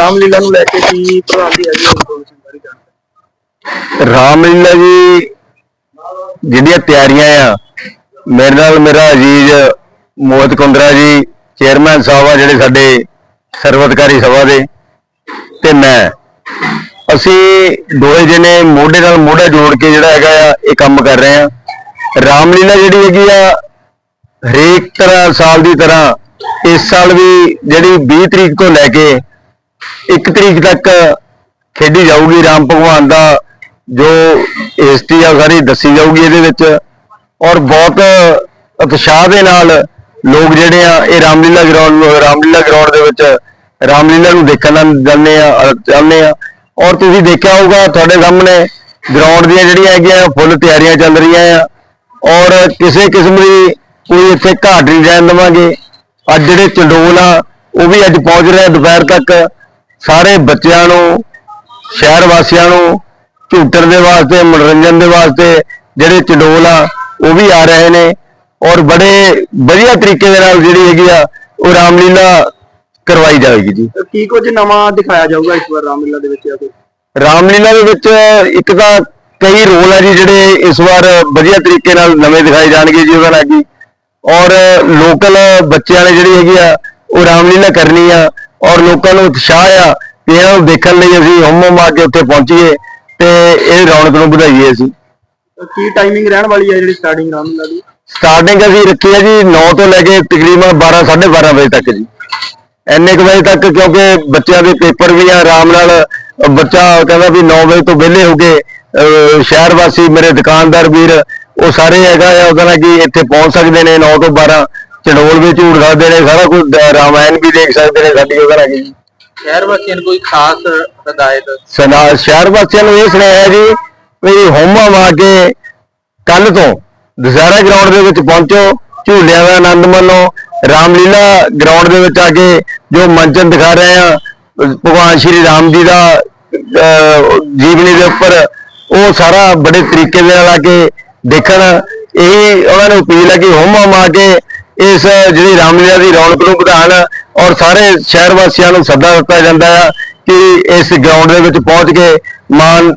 ਰਾਮਲੀਲਾ ਨੂੰ ਲੈ ਕੇ ਕੀ ਪ੍ਰਬੰਧ ਹੈ ਜੀ ਇਨਫੋਰਮੇਸ਼ਨ ਬਾਰੇ ਜਾਣਕਾਰੀ। ਰਾਮਲੀਲਾ ਜੀ, ਜਿਹੜੀਆਂ ਤਿਆਰੀਆਂ ਆ, ਮੇਰੇ ਨਾਲ ਮੇਰਾ ਅਜੀਜ਼ ਮੋਹਿਤ ਕੁੰਦਰਾ ਜੀ, ਚੇਅਰਮੈਨ ਸਾਹਿਬ ਆ ਜਿਹੜੇ ਸਾਡੇ ਸਰਵਅਧਿਕਾਰੀ ਸਭਾ ਦੇ, ਤੇ ਮੈਂ। ਅਸੀਂ ਦੋਏ ਜਣੇ ਮੋਢੇ ਨਾਲ ਮੋਢਾ ਜੋੜ ਕੇ ਜਿਹੜਾ ਹੈਗਾ ਆ, ਇਹ ਕੰਮ ਕਰ ਰਹੇ ਆ। ਰਾਮਲੀਲਾ ਜਿਹੜੀ ਹੈਗੀ ਆ, ਹਰੇਕ ਤਰ੍ਹਾਂ ਸਾਲ ਦੀ ਤਰ੍ਹਾਂ, ਇਸ ਸਾਲ ਵੀ ਜਿਹੜੀ 20 ਤਰੀਕ ਤੋਂ ਲੈ ਕੇ 1 ਤਰੀਕ ਤੱਕ ਖੇਡੀ ਜਾਊਗੀ ਰਾਮ ਭਗਵਾਨ ਦਾ, ਜੋ ਹਿਸਟਰੀ ਆ ਸਾਰੀ ਦੱਸੀ ਜਾਊਗੀ ਇਹਦੇ ਵਿੱਚ। ਔਰ ਬਹੁਤ ਉਤਸ਼ਾਹ ਦੇ ਨਾਲ ਲੋਕ ਜਿਹੜੇ ਆ, ਇਹ ਰਾਮਲੀਲਾ ਗਰਾਊਂਡ ਰਾਮਲੀਲਾ ਗਰਾਊਂਡ ਦੇ ਵਿੱਚ ਰਾਮਲੀਲਾ ਨੂੰ ਦੇਖਣ ਨਾਲ ਜਾਂਦੇ ਆ ਜਾਂਦੇ ਆ। ਔਰ ਤੁਸੀਂ ਦੇਖਿਆ ਹੋਊਗਾ ਤੁਹਾਡੇ ਸਾਹਮਣੇ ਗਰਾਊਂਡ ਦੀਆਂ ਜਿਹੜੀਆਂ ਹੈਗੀਆਂ ਫੁੱਲ ਤਿਆਰੀਆਂ ਚੱਲ ਰਹੀਆਂ ਆ। ਔਰ ਕਿਸੇ ਕਿਸਮ ਦੀ ਕੋਈ ਇੱਥੇ ਘਾਟ ਨਹੀਂ ਰਹਿਣ ਦੇਵਾਂਗੇ। ਅੱਜ ਜਿਹੜੇ ਚੰਡੋਲ ਆ, ਉਹ ਵੀ ਅੱਜ ਪਹੁੰਚ ਰਿਹਾ ਦੁਪਹਿਰ ਤੱਕ। ਸਾਰੇ ਬੱਚਿਆਂ ਨੂੰ ਸ਼ਹਿਰ ਵਾਸੀਆਂ ਨੂੰ ਝੂਟਣ ਦੇ ਵਾਸਤੇ ਮਨੋਰੰਜਨ ਦੇ ਵਾਸਤੇ ਜਿਹੜੇ ਚੰਡੋਲ ਆ ਉਹ ਵੀ ਆ ਰਹੇ ਨੇ ਔਰ ਬੜੇ ਵਧੀਆ ਤਰੀਕੇ ਦੇ ਨਾਲ ਜਿਹੜੀ ਹੈਗੀ ਆ ਉਹ ਰਾਮਲੀਲਾ ਕਰਵਾਈ ਜਾਏਗੀ ਜੀ। ਕੀ ਕੁਝ ਨਵਾਂ ਦਿਖਾਇਆ ਜਾਊਗਾ ਇਸ ਵਾਰ ਰਾਮਲੀਲਾ ਦੇ ਵਿੱਚ ਜਾਂ ਕੋਈ ਰਾਮਲੀਲਾ ਦੇ ਵਿੱਚ ਇੱਕ ਤਾਂ ਕਈ ਰੋਲ ਆ ਜੀ ਜਿਹੜੇ ਇਸ ਵਾਰ ਵਧੀਆ ਤਰੀਕੇ ਨਾਲ ਨਵੇਂ ਦਿਖਾਏ ਜਾਣਗੇ ਜੀ ਉਹਦਾ ਨਾਲ ਕੀ ਔਰ ਲੋਕਲ ਬੱਚਿਆਂ ਨੇ ਜਿਹੜੀ ਹੈਗੀ ਆ ਉਹ ਰਾਮਲੀਲਾ ਕਰਨੀ ਆ ਔਰ ਲੋਕਾਂ ਨੂੰ ਉਤਸ਼ਾਹ ਆ ਕਿ ਇਹਨਾਂ ਨੂੰ ਦੇਖਣ ਲਈ ਅਸੀਂ ਹੁੰਮ ਹੁੰਮ ਆ ਕੇ ਉੱਥੇ ਪਹੁੰਚੀਏ ਤੇ ਇਹ ਰੌਣਕ ਨੂੰ ਵਧਾਈਏ ਅਸੀਂ। ਕੀ ਟਾਈਮਿੰਗ ਰਹਿਣ ਵਾਲੀ ਹੈ ਜਿਹੜੀ ਸਟਾਰਟਿੰਗ ਰਾਮਲੀਲਾ ਦੀ ਸਟਾਰਟਿੰਗ ਅਸੀਂ ਰੱਖੀ ਹੈ ਜੀ 9 ਤੋਂ ਲੈ ਕੇ ਤਕਰੀਬਨ 12 12:30 ਵਜੇ ਤੱਕ ਜੀ। ਇੰਨੇ ਕੁ ਵਜੇ ਤੱਕ ਕਿਉਂਕਿ ਬੱਚਿਆਂ ਦੇ ਪੇਪਰ ਵੀ ਆ ਆਰਾਮ ਨਾਲ ਬੱਚਾ ਕਹਿੰਦਾ ਵੀ 9 ਵਜੇ ਤੋਂ ਵਿਹਲੇ ਹੋ ਅ, ਸ਼ਹਿਰ ਵਾਸੀ ਮੇਰੇ ਦੁਕਾਨਦਾਰ ਵੀਰ ਉਹ ਸਾਰੇ ਹੈਗਾ ਆ ਉਹਦਾ ਨਾਲ ਕਿ ਇੱਥੇ ਪਹੁੰਚ ਸਕਦੇ ਨੇ 9 ਤੋਂ 12 ਚੜੋਲ ਵੀ ਝੂੜ ਸਕਦੇ ਨੇ ਸਾਰਾ ਕੁਝ ਰਾਮਾਇਣ ਵੀ ਦੇਖ ਸਕਦੇ ਨੇ ਸਾਡੀ ਉਹਦਾ ਨਾਲ ਕੀ ਸ਼ਹਿਰ ਵਾਸੀਆਂ ਨੂੰ ਕੋਈ ਖਾਸ ਹਦਾਇਤ? ਸਨਾ ਸ਼ਹਿਰ ਵਾਸੀਆਂ ਨੂੰ ਇਹ ਸੁਣਿਆ ਹੈ ਜੀ ਵੀ ਹੋਮਾ ਮਾ ਕੇ ਕੱਲ ਤੋਂ ਦੁਸਹਿਰਾ ਗਰਾਊਂਡ ਦੇ ਵਿੱਚ ਪਹੁੰਚੋ ਝੂਲਿਆਂ ਦਾ ਆਨੰਦ ਮਾਣੋ ਰਾਮਲੀਲਾ ਗਰਾਊਂਡ ਦੇ ਵਿੱਚ ਆ ਕੇ ਜੋ ਮੰਚਨ ਦਿਖਾ ਰਹੇ ਆ ਭਗਵਾਨ ਸ਼੍ਰੀ ਰਾਮ ਜੀ ਦਾ ਜੀਵਨੀ ਦੇ ਉੱਪਰ ਉਹ ਸਾਰਾ ਬੜੇ ਤਰੀਕੇ ਦੇ ਨਾਲ ਆ ਕੇ ਦੇਖਣ। ਇਹ ਉਹਨਾਂ ਨੂੰ ਅਪੀਲ ਹੈ ਕਿ ਹੋਮਾ ਮਾ ਕੇ ਇਸ ਜਿਹੜੀ ਰਾਮਲੀਲਾ ਦੀ ਰੌਣਕ ਨੂੰ ਵਧਾਉਣ ਔਰ ਸਾਰੇ ਸ਼ਹਿਰ ਵਾਸੀਆਂ ਨੂੰ ਸੱਦਾ ਦਿੱਤਾ ਜਾਂਦਾ ਆ ਕਿ ਇਸ ਗਰਾਊਂਡ ਦੇ ਵਿੱਚ ਪਹੁੰਚ ਕੇ ਮਾਨ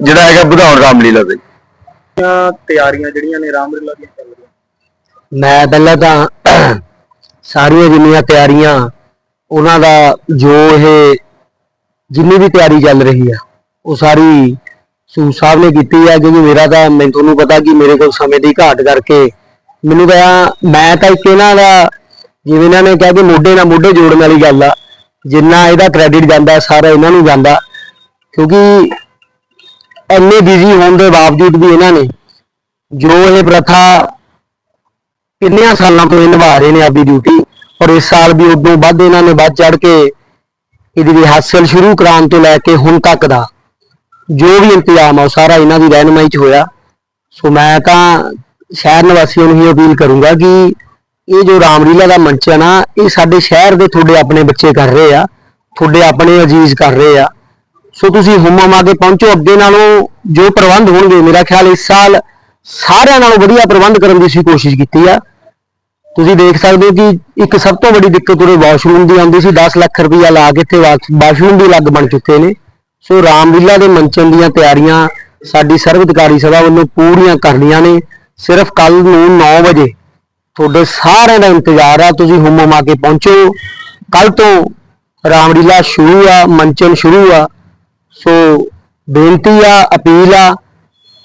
ਜਿਹੜਾ ਹੈਗਾ ਵਧਾਉਣ ਰਾਮਲੀਲਾ ਦੇ। ਤਿਆਰੀਆਂ ਜਿਹੜੀਆਂ ਨੇ ਰਾਮਲੀਲਾ ਦੀਆਂ ਚੱਲ ਰਹੀਆਂ? ਮੈਂ ਪਹਿਲਾਂ ਤਾਂ ਸਾਰੀਆਂ ਜਿੰਨੀਆਂ ਤਿਆਰੀਆਂ ਉਹਨਾਂ ਦਾ ਜੋ ਇਹ ਜਿੰਨੀ ਵੀ ਤਿਆਰੀ ਚੱਲ ਰਹੀ ਆ ਉਹ ਸਾਰੀ ਸੂ ਸਾਹਿਬ ਨੇ ਕੀਤੀ ਆ ਕਿਉਂਕਿ ਮੇਰਾ ਤਾਂ ਮੈਨੂੰ ਤੁਹਾਨੂੰ ਪਤਾ ਕਿ ਮੇਰੇ ਕੋਲ ਸਮੇਂ ਦੀ ਘਾਟ ਕਰਕੇ ਮੈਨੂੰ ਤਾਂ ਮੈਂ ਤਾਂ ਇੱਕ ਇਹਨਾਂ ਦਾ, ਜਿਵੇਂ ਇਹਨਾਂ ਨੇ ਕਿਹਾ ਕਿ ਮੋਢੇ ਨਾਲ ਮੋਢੇ ਜੋੜਨ ਵਾਲੀ ਗੱਲ ਆ, ਜਿੰਨਾ ਇਹਦਾ ਕ੍ਰੈਡਿਟ ਜਾਂਦਾ, ਸਾਰਾ ਇਹਨਾਂ ਨੂੰ ਜਾਂਦਾ। ਕਿਉਂਕਿ ਇੰਨੇ ਬਿਜ਼ੀ ਹੋਣ ਦੇ ਬਾਵਜੂਦ ਵੀ ਇਹਨਾਂ ਨੇ ਜੋ ਇਹ ਪ੍ਰਥਾ ਕਿੰਨਿਆਂ ਸਾਲਾਂ ਤੋਂ ਇਹ ਨਿਭਾ ਰਹੇ ਨੇ ਆਪਣੀ ਡਿਊਟੀ ਔਰ ਇਸ ਸਾਲ ਵੀ ਉਦੋਂ ਵੱਧ ਇਹਨਾਂ ਨੇ ਵੱਧ ਚੜ ਕੇ ਇਹਦੀ ਰਿਹਰਸਲ ਸ਼ੁਰੂ ਕਰਾਉਣ ਤੋਂ ਲੈ ਕੇ ਹੁਣ ਤੱਕ ਦਾ ਜੋ ਵੀ ਇੰਤਜ਼ਾਮ ਆ, ਉਹ ਸਾਰਾ ਇਹਨਾਂ ਦੀ ਰਹਿਨਮਾਈ 'ਚ ਹੋਇਆ। ਸੋ ਮੈਂ ਤਾਂ ਸ਼ਹਿਰ ਨਿਵਾਸੀਆਂ ਨੂੰ ਹੀ ਅਪੀਲ ਕਰੂੰਗਾ ਕਿ ਇਹ ਜੋ ਰਾਮਲੀਲਾ ਦਾ ਮੰਚ ਹੈ ਨਾ, ਇਹ ਸਾਡੇ ਸ਼ਹਿਰ ਦੇ ਤੁਹਾਡੇ ਆਪਣੇ ਬੱਚੇ ਕਰ ਰਹੇ ਆ, ਤੁਹਾਡੇ ਆਪਣੇ ਅਜੀਜ਼ ਕਰ ਰਹੇ ਆ। ਸੋ ਤੁਸੀਂ ਹੁਮਮ ਕੇ ਪਹੁੰਚੋ, ਅੱਗੇ ਨਾਲੋਂ ਜੋ ਪ੍ਰਬੰਧ ਹੋਣਗੇ, ਮੇਰਾ ਖਿਆਲ ਇਸ ਸਾਲ ਸਾਰਿਆਂ ਨਾਲੋਂ ਵਧੀਆ ਪ੍ਰਬੰਧ ਕਰਨ ਦੀ ਅਸੀਂ ਕੋਸ਼ਿਸ਼ ਕੀਤੀ ਆ। ਤੁਸੀਂ ਦੇਖ ਸਕਦੇ ਹੋ ਕਿ ਇੱਕ ਸਭ ਤੋਂ ਵੱਡੀ ਦਿੱਕਤ ਉਰੇ ਵਾਸ਼ਰੂਮ ਦੀ ਆਉਂਦੀ ਸੀ 10 ਲੱਖ ਰੁਪਈਆ ਲਾ ਕੇ ਇੱਥੇ ਵਾਸ਼ਰੂਮ ਵੀ ਅਲੱਗ ਬਣ ਚੁੱਕੇ ਨੇ। ਸੋ ਰਾਮਲੀਲਾ ਦੇ ਮੰਚਨ ਦੀਆਂ ਤਿਆਰੀਆਂ ਸਾਡੀ ਸਰਵਅਧਿਕਾਰੀ ਸਭਾ ਵੱਲੋਂ ਪੂਰੀਆਂ ਕਰਨੀਆਂ ਨੇ। ਸਿਰਫ ਕੱਲ ਨੂੰ 9 ਵਜੇ ਤੁਹਾਡੇ ਸਾਰਿਆਂ ਦਾ ਇੰਤਜ਼ਾਰ ਆ ਤੁਸੀਂ ਹੁਮਮ ਆ ਕੇ ਪਹੁੰਚੋ। ਕੱਲ ਤੋਂ ਰਾਮਲੀਲਾ ਸ਼ੁਰੂ ਆ ਮੰਚਨ ਸ਼ੁਰੂ ਆ। ਸੋ ਬੇਨਤੀ ਆ ਅਪੀਲ ਆ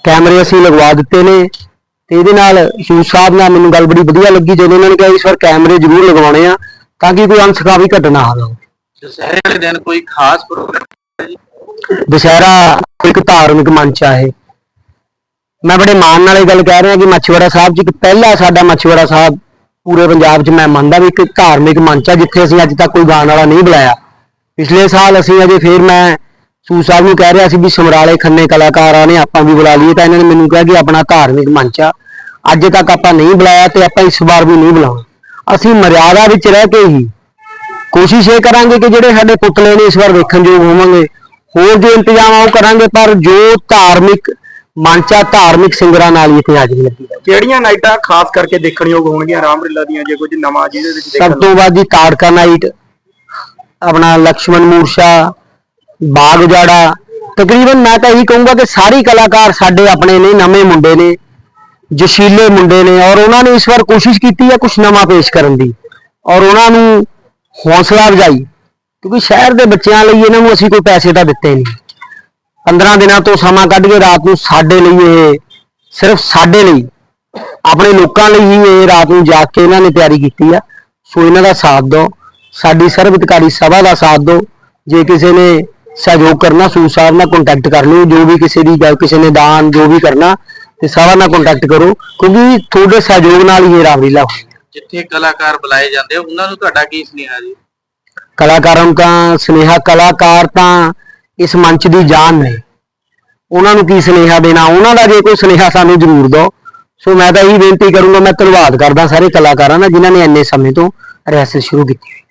ਕੈਮਰੇ ਅਸੀਂ ਲਗਵਾ ਦਿੱਤੇ ਨੇ। ਤੇ ਇਹਦੇ ਨਾਲ ਸ਼ੂਜ ਸਾਹਿਬ ਨਾਲ ਮੈਨੂੰ ਗੱਲ ਬੜੀ ਵਧੀਆ ਲੱਗੀ ਜਦੋਂ ਉਹਨਾਂ ਨੇ ਕਿਹਾ ਇਸ ਵਾਰ ਕੈਮਰੇ ਜ਼ਰੂਰ ਲਗਵਾਉਣੇ ਆ ਤਾਂ ਕਿ ਕੋਈ ਅਨਸਕਾਵੀ ਘਟਨਾ ਨਾ ਹੋਵੇ। ਦੁਸਹਿਰੇ ਵਾਲੇ ਦਿਨ ਕੋਈ ਖਾਸ ਪ੍ਰੋਗਰਾਮ ਦੁਸਹਿਰਾ ਇੱਕ ਧਾਰਮਿਕ ਮੰਚ ਆ ਇਹ। ਮੈਂ ਬੜੇ ਮਾਣ ਨਾਲ ਇਹ ਗੱਲ ਕਹਿ ਰਿਹਾ ਕਿ ਮੱਛਵੜਾ ਸਾਹਿਬ ਜੀ ਇੱਕ ਪਹਿਲਾ ਸਾਡਾ ਮੱਛਵੜਾ ਸਾਹਿਬ ਪੂਰੇ ਪੰਜਾਬ 'ਚ ਮੈਂ ਮੰਨਦਾ ਵੀ ਇੱਕ ਧਾਰਮਿਕ ਮੰਚ ਆ ਜਿੱਥੇ ਅਸੀਂ ਅੱਜ ਤੱਕ ਕੋਈ ਗਾਣ ਵਾਲਾ ਨਹੀਂ ਬੁਲਾਇਆ। ਪਿਛਲੇ ਸਾਲ ਅਸੀਂ ਅਜੇ ਫੇਰ ਮੈਂ ਸੂ ਸਾਹਿਬ ਨੂੰ ਕਹਿ ਰਿਹਾ ਸੀ ਵੀ ਸਮਰਾਲੇ ਖੰਨੇ ਕਲਾਕਾਰਾਂ ਨੇ, ਆਪਾਂ ਵੀ ਬੁਲਾ ਲਈਏ ਤਾਂ ਇਹਨਾਂ ਨੇ ਮੈਨੂੰ ਕਿਹਾ ਕਿ ਆਪਣਾ ਧਾਰਮਿਕ ਮੰਚ ਆ। ਅੱਜ ਤੱਕ ਆਪਾਂ ਨਹੀਂ ਬੁਲਾਇਆ ਤੇ ਆਪਾਂ ਇਸ ਵਾਰ ਵੀ ਨਹੀਂ ਬੁਲਾਉਣਾ। ਅਸੀਂ ਮਰਿਆਦਾ ਵਿੱਚ ਰਹਿ ਕੇ ਹੀ ਕੋਸ਼ਿਸ਼ ਇਹ ਕਰਾਂਗੇ ਕਿ ਜਿਹੜੇ ਸਾਡੇ ਪੁਤਲੇ ਨੇ ਇਸ ਵਾਰ ਵੇਖਣਯੋਗ ਹੋਵਾਂਗੇ। ਹੋਰ ਜੋ ਇੰਤਜ਼ਾਮ ਆ ਉਹ ਕਰਾਂਗੇ, ਪਰ ਜੋ ਧਾਰਮਿਕ ਮਨਚਾ ਧਾਰਮਿਕ ਸਿੰਗਰਾਂ ਨਾਲ ਹੀ ਇੱਥੇ ਹਾਜ਼ਰੀ ਲੱਗੀ ਹੈ। ਕਿਹੜੀਆਂ ਨਾਈਟਾਂ ਖਾਸ ਕਰਕੇ ਦੇਖਣਯੋਗ ਹੋਣਗੀਆਂ? ਰਾਮਰੀਲਾ ਦੀਆਂ ਜੇ ਕੁਝ ਨਵਾਂ ਜਿਹਦੇ ਵਿੱਚ ਦੇਖਣ ਸਭ ਤੋਂ ਵੱਧ ਦੀ ਤਾੜਕਾ ਨਾਈਟ ਆਪਣਾ ਲక్ష్మణ ਮੂਰਸ਼ਾ ਬਾਗ ਉਜਾੜਾ। ਤਕਰੀਬਨ ਮੈਂ ਤਾਂ ਇਹੀ ਕਹੂੰਗਾ ਕਿ ਸਾਰੇ ਕਲਾਕਾਰ ਸਾਡੇ ਆਪਣੇ ਨੇ ਨਵੇਂ ਮੁੰਡੇ ਨੇ ਜਸ਼ੀਲੇ ਮੁੰਡੇ ਨੇ ਔਰ ਉਹਨਾਂ ਨੇ ਇਸ ਵਾਰ ਕੋਸ਼ਿਸ਼ ਕੀਤੀ ਹੈ ਕੁਝ ਨਵਾਂ ਪੇਸ਼ ਕਰਨ ਦੀ ਔਰ ਉਹਨਾਂ ਨੂੰ ਹੌਸਲਾ ਵਜਾਈ ਕਿਉਂਕਿ ਸ਼ਹਿਰ ਦੇ ਬੱਚਿਆਂ ਲਈ ਇਹਨਾਂ ਨੂੰ ਅਸੀਂ ਕੋਈ ਪੈਸੇ ਤਾਂ ਦਿੱਤੇ ਨਹੀਂ। 15 ਦਿਨਾਂ ਤੋਂ ਸਮਾਂ ਕੱਢ ਕੇ ਰਾਤ ਨੂੰ ਸਾਡੇ ਲਈ ਇਹ ਸਿਰਫ ਸਾਡੇ ਲਈ ਆਪਣੇ ਲੋਕਾਂ ਲਈ ਹੀ ਇਹ ਰਾਤ ਨੂੰ ਜਾਗ ਕੇ ਇਹਨਾਂ ਨੇ ਤਿਆਰੀ ਕੀਤੀ ਆ ਸੋ ਇਹਨਾਂ ਦਾ ਸਾਥ ਦਿਓ ਸਾਡੀ ਸਰਬਿਤਕਾਰੀ ਸਭਾ ਦਾ ਸਾਥ ਦਿਓ ਜੇ ਕਿਸੇ ਨੇ ਸਹਿਯੋਗ ਕਰਨਾ ਸੂਰ ਸਾਹਿਬ ਨਾਲ ਕੰਟੈਕਟ ਕਰ ਲਿਓ ਜੋ ਵੀ ਕਿਸੇ ਦੀ ਜਾਂ ਕਿਸੇ ਨੇ ਦਾਨ ਜੋ ਵੀ ਕਰਨਾ ਤੇ ਸਭਾ ਨਾਲ ਕੰਟੈਕਟ ਕਰੋ ਕਿਉਂਕਿ ਤੁਹਾਡੇ ਸਹਿਯੋਗ ਨਾਲ ਹੀ ਇਹ ਰਾਮਲੀਲਾ ਹੋਈ। ਜਿੱਥੇ ਕਲਾਕਾਰ ਬੁਲਾਏ ਜਾਂਦੇ ਉਹਨਾਂ ਨੂੰ ਤੁਹਾਡਾ ਕੀ ਸੁਨੇਹਾ ਜੀ ਕਲਾਕਾਰਾਂ ਨੂੰ ਤਾਂ ਸੁਨੇਹਾ ਕਲਾਕਾਰ ਤਾਂ ਇਸ ਮੰਚ ਦੀ ਜਾਨ ਨੇ ਉਹਨਾਂ ਨੂੰ ਕੀ ਸੁਨੇਹਾ ਦੇਣਾ? ਉਹਨਾਂ ਦਾ ਜੇ ਕੋਈ ਸੁਨੇਹਾ ਸਾਨੂੰ ਜ਼ਰੂਰ ਦਿਓ। ਸੋ ਮੈਂ ਤਾਂ ਇਹੀ ਬੇਨਤੀ ਕਰੂੰਗਾ, ਮੈਂ ਧੰਨਵਾਦ ਕਰਦਾ ਸਾਰੇ ਕਲਾਕਾਰਾਂ ਦਾ ਜਿਨ੍ਹਾਂ ਨੇ ਇੰਨੇ ਸਮੇਂ ਤੋਂ ਰਿਹਰਸਲ ਸ਼ੁਰੂ ਕੀਤੀ